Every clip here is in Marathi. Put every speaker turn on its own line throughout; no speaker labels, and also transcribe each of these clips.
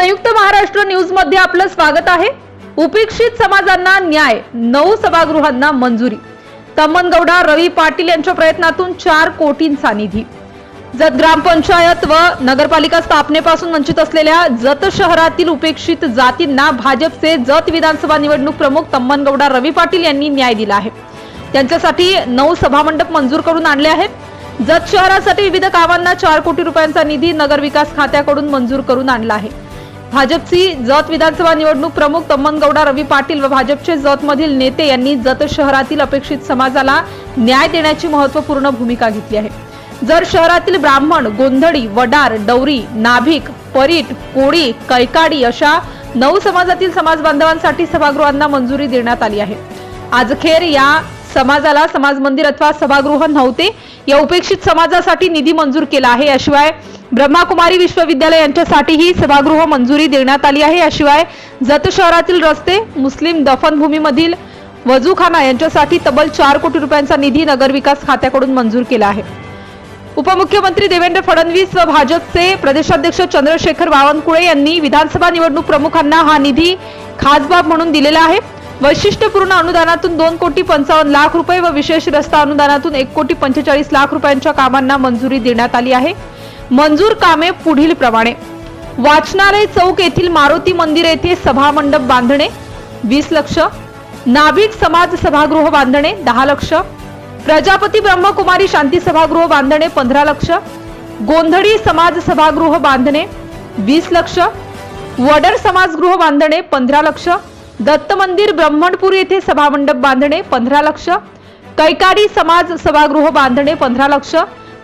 संयुक्त महाराष्ट्र न्यूजमध्ये आपलं स्वागत आहे. उपेक्षित समाजांना न्याय नऊ सभागृहांना मंजुरी. तम्मनगौडा रवी पाटील यांच्या प्रयत्नातून चार कोटींचा निधी. जत ग्रामपंचायत व नगरपालिका स्थापनेपासून वंचित असलेल्या जत शहरातील उपेक्षित जातींना भाजपचे जत विधानसभा निवडणूक प्रमुख तम्मनगौडा रवी पाटील यांनी न्याय दिला आहे. त्यांच्यासाठी नऊ सभामंडप मंजूर करून आणले आहेत. जत शहरासाठी विविध कामांना चार कोटी रुपयांचा निधी नगरविकास खात्याकडून मंजूर करून आणला आहे. भाजपची जत विधानसभा निवडणूक प्रमुख तम्मनगौडा रवी पाटील व भाजपचे जतमधील नेते यांनी जत शहरातील अपेक्षित समाजाला न्याय देण्याची महत्त्वपूर्ण भूमिका घेतली आहे. जर शहरातील ब्राह्मण गोंधळी वडार डवरी नाभिक परीट कोळी कैकाडी अशा नऊ समाजातील समाज बांधवांसाठी सभागृहांना मंजुरी देण्यात आली आहे. आजखेर या समाजाला समाज मंदिर अथवा सभागृह नव्हते. या उपेक्षित समाजासाठी निधी मंजूर केला आहे. याशिवाय ब्रह्माकुमारी विश्वविद्यालय यांच्यासाठीही सभागृह मंजुरी देण्यात आली आहे. याशिवाय जत शहरातील रस्ते मुस्लिम दफनभूमीमधील वजूखाना यांच्यासाठी तब्बल चार कोटी रुपयांचा निधी नगरविकास खात्याकडून मंजूर केला आहे. उपमुख्यमंत्री देवेंद्र फडणवीस व भाजपचे प्रदेशाध्यक्ष चंद्रशेखर बावनकुळे यांनी विधानसभा निवडणूक प्रमुखांना हा निधी खासबाब म्हणून दिलेला आहे. वैशिष्ट्यपूर्ण अनुदानातून दोन कोटी पंचावन्न लाख रुपये व विशेष रस्ता अनुदानातून एक कोटी पंचेचाळीस लाख रुपयांच्या कामांना मंजुरी देण्यात आली आहे. मंजूर कामे पुढील प्रमाणे. वाचनालय चौक येथील मारुती मंदिर येथे सभामंडप बांधणे वीस लक्ष. नाभिक समाज सभागृह बांधणे दहा लक्ष. प्रजापती ब्रह्मकुमारी शांती सभागृह बांधणे पंधरा लक्ष. गोंधळी समाज सभागृह बांधणे वीस लक्ष. वडर समाजगृह बांधणे पंधरा लक्ष. दत्त मंदिर ब्रह्मणपूर येथे सभामंडप बांधणे पंधरा लक्ष. कैकाडी समाज सभागृह बांधणे पंधरा लक्ष.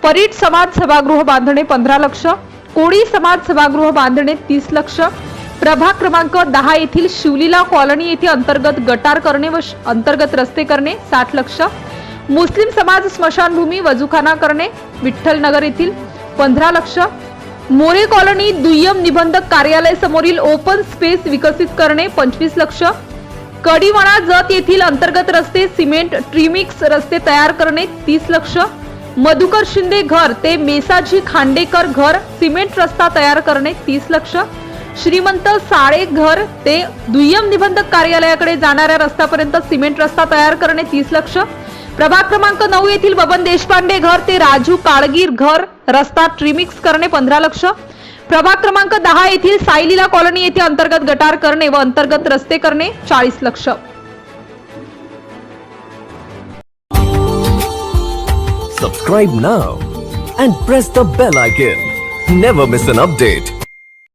परीट समाज सभागृह बांधणे पंधरा लक्ष. कोळी समाज सभागृह बांधणे तीस लक्ष. प्रभाग क्रमांक दहा येथील शिवलीला कॉलनी येथे अंतर्गत गटार करणे व श- अंतर्गत रस्ते करणे साठ लक्ष. मुस्लिम समाज स्मशानभूमी वजूखाना करणे विठ्ठलनगर येथील पंधरा लक्ष. मोरे कॉलनी दुय्यम निबंधक कार्यालय समोरील ओपन स्पेस विकसित करणे पंचवीस लक्ष. कडीवाणा जत येथील अंतर्गत रस्ते सिमेंट ट्रिमिक्स रस्ते तयार करणे तीस लक्ष. मधुकर शिंदे घर ते मेसाजी खांडेकर घर सिमेंट रस्ता तयार करणे तीस लक्ष. श्रीमंत साळे घर ते दुय्यम निबंधक कार्यालयाकडे जाणाऱ्या रस्त्यापर्यंत सिमेंट रस्ता तयार करणे तीस लक्ष. प्रभाग क्रमांक नऊ येथील बबन देशपांडे घर ते राजू काळगीर घर. रस्ता ट्रिमिक्स करणे पंधरा लक्ष. प्रभाग क्रमांक दहा येथील साईलीला कॉलनी येथे अंतर्गत गटार करणे व अंतर्गत रस्ते करणे चाळीस लक्ष.
Subscribe now and press the bell icon never miss an update